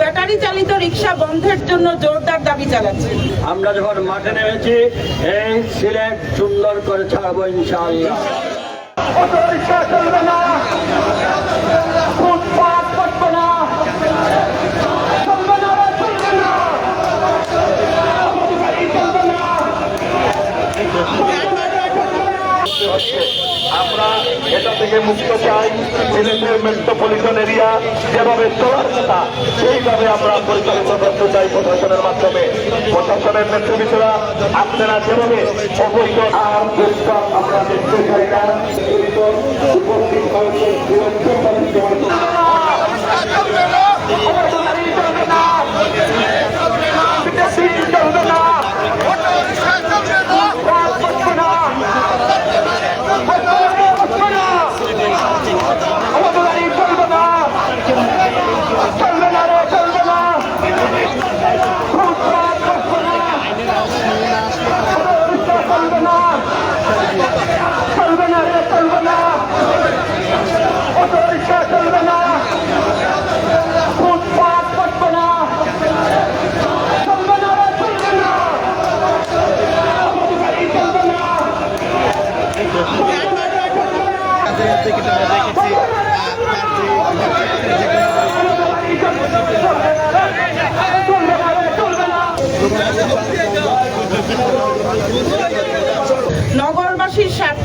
Battery চালিত রিক্সা বন্ধের জন্য জোরদার দাবি চালাচ্ছে আমরা যখন মাঠে নেমেছি এই সিলেট সুন্দর করে ছাড়বো ইনশাআল্লাহ। অটোরিকশা চলবে না। ফুটপাত করবে না চলবে না রে, চলবে না গাড়ি চলবে না আমরা এটা থেকে মুক্ত চাই। সিলেটের মেট্রোপলিটন এরিয়া যেভাবে চলার কথা, সেইভাবে আমরা পরিচালিত করতে চাই প্রশাসনের মাধ্যমে। প্রশাসনের নেতৃবৃত্তরা আপনারা যেভাবে অবৈধ আর আমরা দেখতে চাই না উপস্থিত হয়েছে চলবে না চলবে না আমাদের গাড়ি চলবে না চলবে না রে চলবে না ফুটপাত চলবে না অটোরিকশা চলবে না চলবে না রে চলবে না অটোরিকশা চলবে না ফুটপাত চলবে না চলবে না রে চলবে না আমাদের গাড়ি চলবে না থেকে আমরা দেখেছি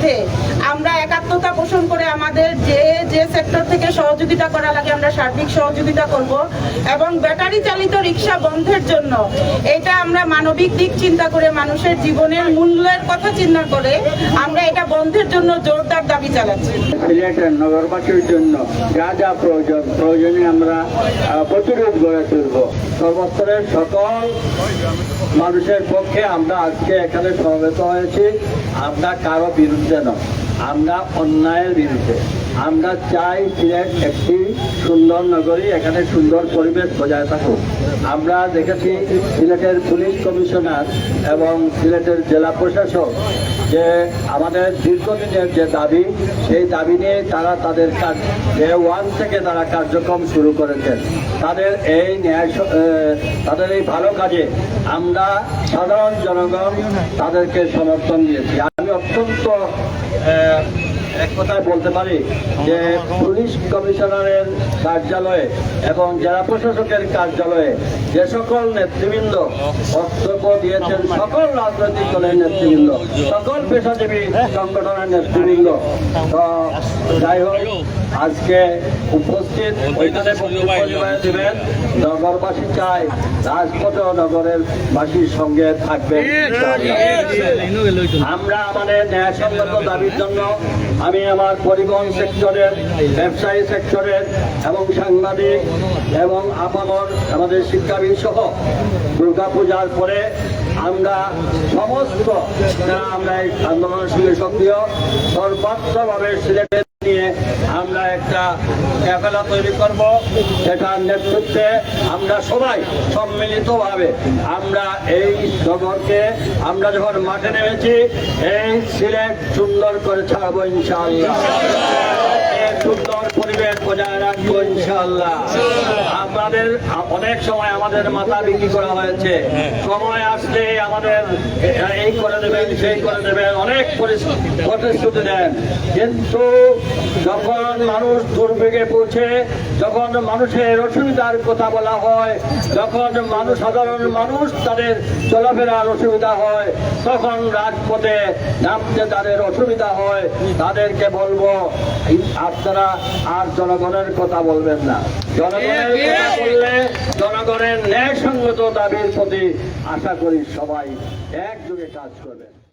স্বার্থে আমরা একাত্মতা পোষণ করে আমাদের যে যে সেক্টর থেকে সহযোগিতা করা লাগে আমরা সার্বিক সহযোগিতা করব এবং ব্যাটারি চালিত রিক্সা বন্ধের জন্য এটা আমরা মানবিক দিক চিন্তা করে মানুষের জীবনের মূল্যের কথা চিন্তা করে আমরা এটা বন্ধের জন্য জোরদার দাবি চালাচ্ছি। নগরবাসীর জন্য যা যা প্রয়োজন, প্রয়োজনে আমরা প্রতিরোধ গড়ে তুলব। সর্বস্তরের সকল মানুষের পক্ষে আমরা আজকে এখানে সমবেত হয়েছি। আমরা কারও বিরুদ্ধে নয় আমরা অন্যায়ের বিরুদ্ধে আমরা চাই সিলেট একটি সুন্দর নগরী, এখানে সুন্দর পরিবেশ বজায় থাকুক। আমরা দেখেছি সিলেটের পুলিশ কমিশনার এবং সিলেটের জেলা প্রশাসক যে আমাদের দীর্ঘদিনের যে দাবি, সেই দাবি নিয়ে তারা তাদের কাজ ডে ওয়ান থেকে তারা কার্যক্রম শুরু করেছেন। তাদের এই ন্যায় তাদের এই ভালো কাজে আমরা সাধারণ জনগণ তাদেরকে সমর্থন দিয়েছি। আমি অত্যন্ত এক কথায় বলতে পারি যে পুলিশ কমিশনারের কার্যালয়ে এবং জেলা প্রশাসকের কার্যালয়ে যে সকল নেতৃবৃন্দ বক্তব্য দিয়েছেন সকল রাজনৈতিক দলের নেতৃবৃন্দ সকল পেশাজীবী সংগঠনের নেতৃবৃন্দ যাই হোক আজকে উপস্থিত ওইখানে দিবেন। নগরবাসী চায় রাজপথ নগরের বাসীর সঙ্গে থাকবে আমরা আমাদের ন্যায়সঙ্গত দাবির জন্য আমি আমার পরিবহন সেক্টরের, ব্যবসায়ী সেক্টরের এবং সাংবাদিক এবং আপামর, আমাদের শিক্ষাবিদ সহ দুর্গাপূজার পরে আমরা সমস্ত যারা আমরা এই আন্দোলনের সঙ্গে সক্রিয়, সর্বাত্মকভাবে সিলেটে নিয়ে আমরা একটা ক্যাফেলা তৈরি করব। সেটার নেতৃত্বে আমরা সবাই সম্মিলিতভাবে আমরা এই নগরকে আমরা যখন মাঠে নেমেছি, এই সিলেট সুন্দর করে ছাড়বো ইনশাআল্লাহ। বজায় রাখব ইনশাল্লাহ আপনাদের অনেক সময় আমাদের মাথা বিক্রি করা হয়েছে। সময় আসলে আমাদের এই করে দেবেন সেই করে দেবেন অনেক প্রতিশ্রুতি দেন। কিন্তু যখন মানুষ দুর্ভোগে পৌঁছে যখন মানুষের অসুবিধার কথা বলা হয় যখন মানুষ সাধারণ মানুষ তাদের চলাফেরার অসুবিধা হয় তখন রাজপথে নামতে তাদের অসুবিধা হয়। তাদেরকে বলব আপনারা আর জনগণের কথা বলবেন না। জনগণের কথা বললে জনগণের ন্যায়সঙ্গত দাবির প্রতি আশা করি সবাই একযোগে কাজ করবেন।